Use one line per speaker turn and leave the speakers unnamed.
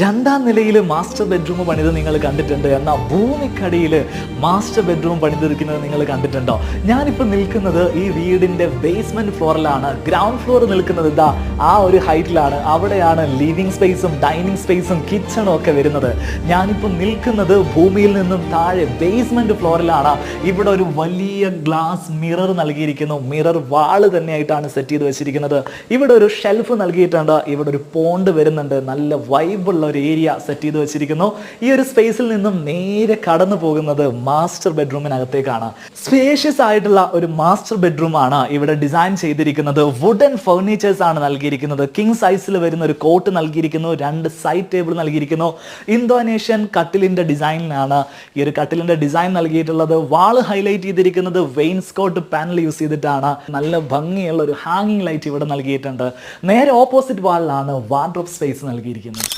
രണ്ടാം നിലയിൽ master bedroom പണിത് നിങ്ങൾ കണ്ടിട്ടുണ്ട് എന്നാൽ ഭൂമിക്കടിയിൽ മാസ്റ്റർ ബെഡ്റൂം പണിതിരിക്കുന്നത് നിങ്ങൾ കണ്ടിട്ടുണ്ടോ? ഞാനിപ്പോൾ നിൽക്കുന്നത് ഈ വീടിന്റെ ബേസ്മെന്റ് ഫ്ലോറിലാണ് ഗ്രൗണ്ട് ഫ്ലോർ നിൽക്കുന്നത് ഇതാ ആ ഒരു ഹൈറ്റിലാണ് അവിടെയാണ് ലിവിങ് സ്പേസും ഡൈനിങ് സ്പേസും കിച്ചണും ഒക്കെ വരുന്നത്. ഞാനിപ്പോൾ നിൽക്കുന്നത് ഭൂമിയിൽ നിന്നും താഴെ ബേസ്മെന്റ് ഫ്ലോറിലാണ് ഇവിടെ ഒരു വലിയ ഗ്ലാസ് മിറർ നൽകിയിരിക്കുന്നു. മിറർ വാൾ തന്നെയായിട്ടാണ് സെറ്റ് ചെയ്ത് വെച്ചിരിക്കുന്നത്. ഇവിടെ ഒരു ഷെൽഫ് നൽകിയിട്ടുണ്ട്. ഇവിടെ ഒരു പോണ്ട് വരുന്നുണ്ട്. നല്ല വൈബുള്ള ഒരു ഏരിയ സെറ്റ് ചെയ്ത് വെച്ചിരിക്കുന്നു. ഈ ഒരു സ്പേസിൽ നിന്നും നേരെ കടന്നു പോകുന്നത് മാസ്റ്റർ ബെഡ്റൂമിനകത്തേക്കാണ് സ്പേഷ്യസ് ആയിട്ടുള്ള ഒരു മാസ്റ്റർ ബെഡ്റൂം ആണ് ഇവിടെ ഡിസൈൻ ചെയ്തിരിക്കുന്നത്. വുഡൻ ഫർണിച്ചേഴ്സ് ആണ് നൽകിയിരിക്കുന്നത്. കിങ് സൈസിൽ വരുന്ന ഒരു കോട്ട് നൽകിയിരിക്കുന്നു. രണ്ട് സൈഡ് ടേബിൾ നൽകിയിരിക്കുന്നു. ഇന്തോനേഷ്യൻ കട്ടിലിന്റെ ഡിസൈനിലാണ് ഈ ഒരു കട്ടിലിന്റെ ഡിസൈൻ നൽകിയിട്ടുള്ളത്. വാൾ ഹൈലൈറ്റ് ചെയ്തിരിക്കുന്നത് വെയിൻസ്കോട്ട് പാനൽ യൂസ് ചെയ്തിട്ടാണ്. നല്ല ഭംഗിയുള്ള ഒരു ഹാങ്ങിങ് ലൈറ്റ് ഇവിടെ നൽകിയിട്ടുണ്ട്. നേരെ ഓപ്പോസിറ്റ് വാളിലാണ് വാർഡ്രോപ്പ് സ്പേസ് നൽകിയിരിക്കുന്നത്.